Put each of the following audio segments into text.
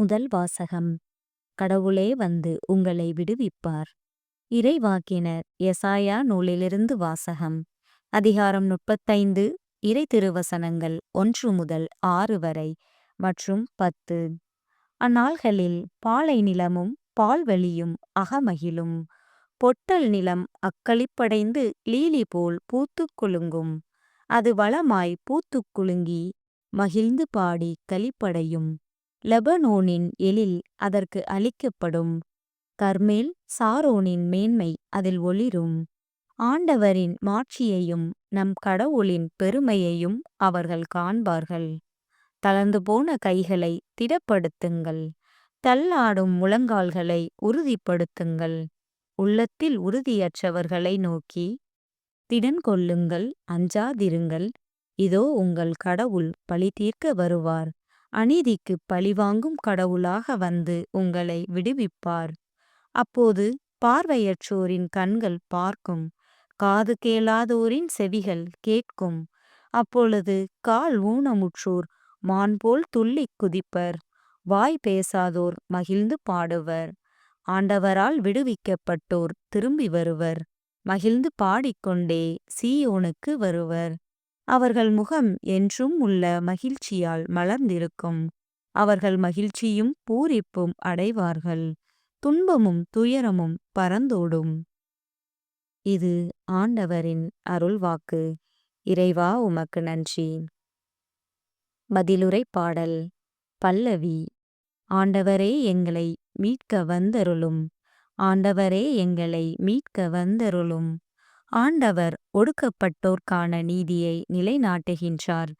முதல் வாசகம். கடவுளே வந்து உங்களை விடுவிப்பார். இறைவாக்கினர் எசாயா நூலிலிருந்து வாசகம். அதிகாரம் முப்பத்தைந்து இறை திருவசனங்கள் ஒன்று முதல் ஆறு வரை மற்றும் பத்து. அந்நாள்களில் பாலை நிலமும் பால்வெளியும் அகமகிழும். பொட்டல் நிலம் அக்களிப்படைந்து லீலி போல் பூத்துக் குலுங்கும். அது வளமாய் பூத்துக் குலுங்கி மகிழ்ந்து பாடி களிப்படையும். லெபனோனின் எழில் அதற்கு அளிக்கப்படும். கர்மேல் சாரோனின் மேன்மை அதில் ஒளிரும். ஆண்டவரின் மாட்சியையும் நம் கடவுளின் பெருமையையும் அவர்கள் காண்பார்கள். தளர்ந்து போன கைகளை திடப்படுத்துங்கள். தள்ளாடும் முழங்கால்களை உறுதிப்படுத்துங்கள். உள்ளத்தில் உறுதியற்றவர்களை நோக்கி திடன் கொள்ளுங்கள் அஞ்சாதிருங்கள். இதோ உங்கள் கடவுள் பழி தீர்க்க வருவார். அநீதிக்கு பழிவாங்கும் கடவுளாக வந்து உங்களை விடுவிப்பார். அப்போது பார்வையற்றோரின் கண்கள் பார்க்கும் காது கேளாதோரின் செவிகள் கேட்கும். அப்பொழுது கால் ஊனமுற்றோர் மான் போல் துள்ளிக் குதிப்பர் வாய் பேசாதோர் மகிழ்ந்து பாடுவர். ஆண்டவரால் விடுவிக்கப்பட்டோர் திரும்பி வருவர் மகிழ்ந்து பாடிக்கொண்டே சீயோனுக்கு வருவர். அவர்கள் முகம் என்றும் உள்ள மகிழ்ச்சியால் மலர்ந்திருக்கும். அவர்கள் மகிழ்ச்சியும் பூரிப்பும் அடைவார்கள். துன்பமும் துயரமும் பறந்தோடும். இது ஆண்டவரின் அருள்வாக்கு. இறைவா உமக்கு நன்றி. பதிலுரை பாடல். பல்லவி. ஆண்டவரே எங்களை மீட்க வந்தருளும். ஆண்டவரே எங்களை மீட்க வந்தருளும். ஆண்டவர் ஒடுக்கப்பட்டோர்க்கான நீதியை நிலைநாட்டுகின்றார்.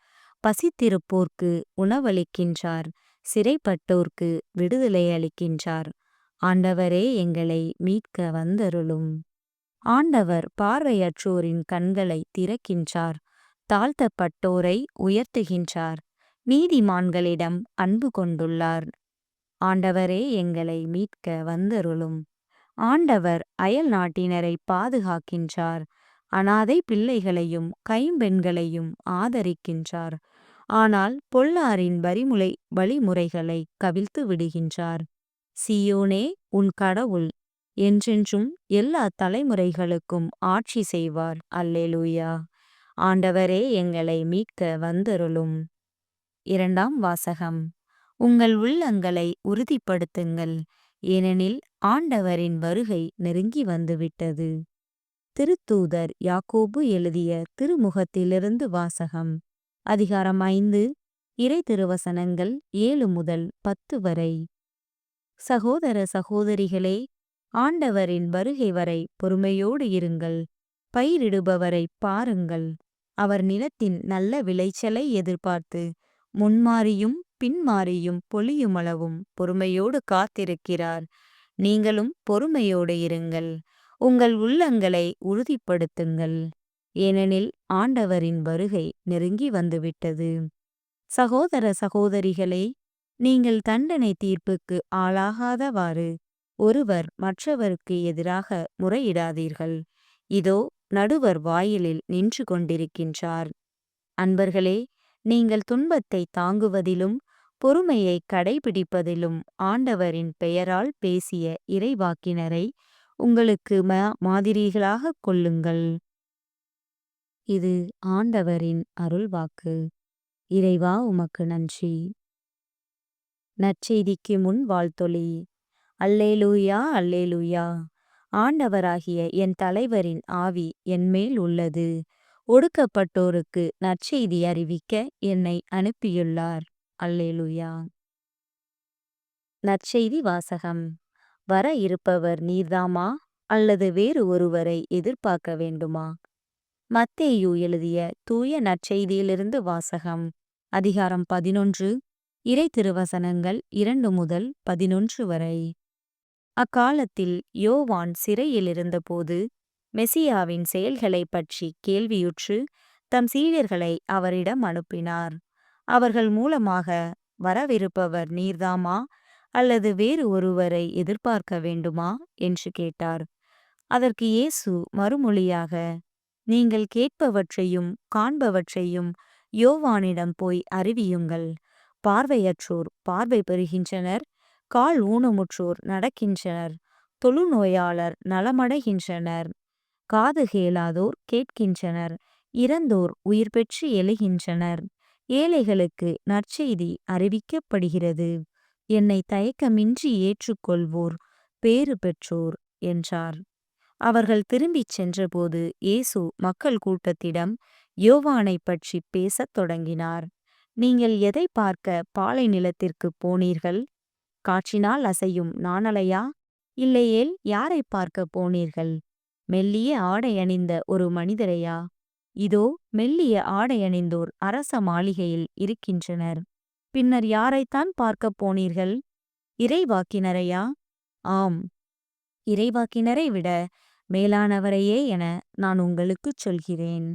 பசித்திருப்போர்க்கு உணவளிக்கின்றார். சிறைப்பட்டோர்க்கு விடுதலை அளிக்கின்றார். ஆண்டவரே எங்களை மீட்க வந்தருளும். ஆண்டவர் பார்வையற்றோரின் கண்களை திறக்கின்றார். தாழ்த்தப்பட்டோரை உயர்த்துகின்றார். நீதிமான்களிடம் அன்பு கொண்டுள்ளார். ஆண்டவரே எங்களை மீட்க வந்தருளும். ஆண்டவர் அயல் நாட்டினரை பாதுகாக்கின்றார். அனாதை பிள்ளைகளையும் கைம்பெண்களையும் ஆதரிக்கின்றார். ஆனால் பொல்லாரின் வரிமுலை வழிமுறைகளை கவிழ்த்து விடுகின்றார். சியோனே உன் கடவுள் என்றென்றும் எல்லா தலைமுறைகளுக்கும் ஆட்சி செய்வார். அல்லேலூயா! ஆண்டவரே எங்களை மீட்க வந்தருளும். இரண்டாம் வாசகம். உங்கள் உள்ளங்களை உறுதிப்படுத்துங்கள். ஏனெனில் ஆண்டவரின் வருகை நெருங்கி வந்துவிட்டது. திருத்தூதர் யாக்கோபு எழுதிய திருமுகத்திலிருந்து வாசகம். அதிகாரம் ஐந்து இறை திருவசனங்கள் ஏழு முதல் பத்து வரை. சகோதர சகோதரிகளே ஆண்டவரின் வருகை வரை பொறுமையோடு இருங்கள். பயிரிடுபவரை பாருங்கள். அவர் நிலத்தின் நல்ல விளைச்சலை எதிர்பார்த்து முன்மாறியும் பின்மாறியும் பொழியுமளவும் பொறுமையோடு காத்திருக்கிறார். நீங்களும் பொறுமையோடு இருங்கள். உங்கள் உள்ளங்களை உறுதிப்படுத்துங்கள். ஏனெனில் ஆண்டவரின் வருகை நெருங்கி வந்துவிட்டது. சகோதர சகோதரிகளே நீங்கள் தண்டனை தீர்ப்புக்கு ஆளாகாதவாறு ஒருவர் மற்றவருக்கு எதிராக முறையிடாதீர்கள். இதோ நடுவர் வாயிலில் நின்று கொண்டிருக்கின்றார். அன்பர்களே நீங்கள் துன்பத்தை தாங்குவதிலும் பொறுமையை கடைபிடிப்பதிலும் ஆண்டவரின் பெயரால் பேசிய இறைவாக்கினரை உங்களுக்கு ம மாதிரிகளாக கொள்ளுங்கள். இது ஆண்டவரின் அருள்வாக்கு. இறைவா உமக்கு நன்றி. நற்செய்திக்கு முன் வாழ்த்தொளி அல்லேலூயா அல்லேலூயா. ஆண்டவராகிய என் தலைவரின் ஆவி என்மேல் உள்ளது. ஒடுக்கப்பட்டோருக்கு நற்செய்தி அறிவிக்க என்னை அனுப்பியுள்ளார். அல்லேலுயா. நற்செய்தி வாசகம். வர இருப்பவர் நீர்தாமா? அல்லது வேறு ஒருவரை எதிர்பார்க்க வேண்டுமா? மத்தேயு எழுதிய தூய நற்செய்தியிலிருந்து வாசகம். அதிகாரம் பதினொன்று. இறை திருவசனங்கள் இரண்டு முதல் பதினொன்று வரை. அக்காலத்தில் யோவான் சிறையில் இருந்தபோது மெசியாவின் செயல்களைப் பற்றி கேள்வியுற்று தம் சீடர்களை அவரிடம் அனுப்பினார். அவர்கள் மூலமாக வரவிருப்பவர் நீர்தாமா? அல்லது வேறு ஒருவரை எதிர்பார்க்க வேண்டுமா? என்று கேட்டார். அதற்கு இயேசு மறுமொழியாக நீங்கள் கேட்பவற்றையும் காண்பவற்றையும் யோவானிடம் போய் அறிவியுங்கள். பார்வையற்றோர் பார்வை பெறுகின்றனர் கால் ஊனமுற்றோர் நடக்கின்றனர் தொழுநோயாளர் நலமடைகின்றனர் காது கேளாதோர் கேட்கின்றனர் இறந்தோர் உயிர் பெற்று எழுகின்றனர். ஏழைகளுக்கு நற்செய்தி அறிவிக்கப்படுகிறது. என்னை தயக்கமின்றி ஏற்றுக்கொள்வோர் பேறு பெற்றோர் என்றார். அவர்கள் திரும்பிச் சென்றபோது இயேசு மக்கள் கூட்டத்திடம் யோவானை பற்றி பேசத் தொடங்கினார். நீங்கள் எதை பார்க்க பாலை நிலத்திற்கு போனீர்கள்? காற்றினால் அசையும் நாணலையா? இல்லையேல் யாரை பார்க்க போனீர்கள்? மெல்லிய ஆடை அணிந்த ஒரு மனிதரையா? இதோ மெல்லிய ஆடையணிந்தோர் அரச மாளிகையில் இருக்கின்றனர். பின்னர் யாரைத்தான் பார்க்கப் போனீர்கள்? இறைவாக்கினரையா? ஆம். இறைவாக்கினரை விட மேலானவரையே என நான் உங்களுக்குச் சொல்கிறேன்.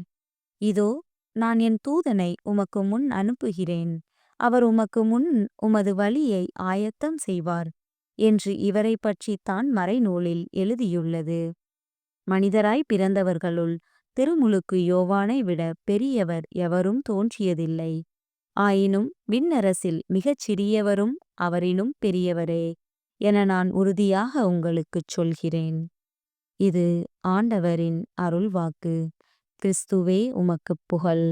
இதோ நான் என் தூதனை உமக்கு முன் அனுப்புகிறேன். அவர் உமக்கு முன் உமது வழியை ஆயத்தம் செய்வார் என்று இவரை பற்றித்தான் மறைநூலில் எழுதியுள்ளது. மனிதராய் பிறந்தவர்களுள் திருமுழுக்கு யோவானை விட பெரியவர் எவரும் தோன்றியதில்லை. ஆயினும் விண்ணரசில் மிகச் சிறியவரும் அவரினும் பெரியவரே என நான் உறுதியாக உங்களுக்குச் சொல்கிறேன். இது ஆண்டவரின் அருள்வாக்கு. கிறிஸ்துவே உமக்குப் புகழ்.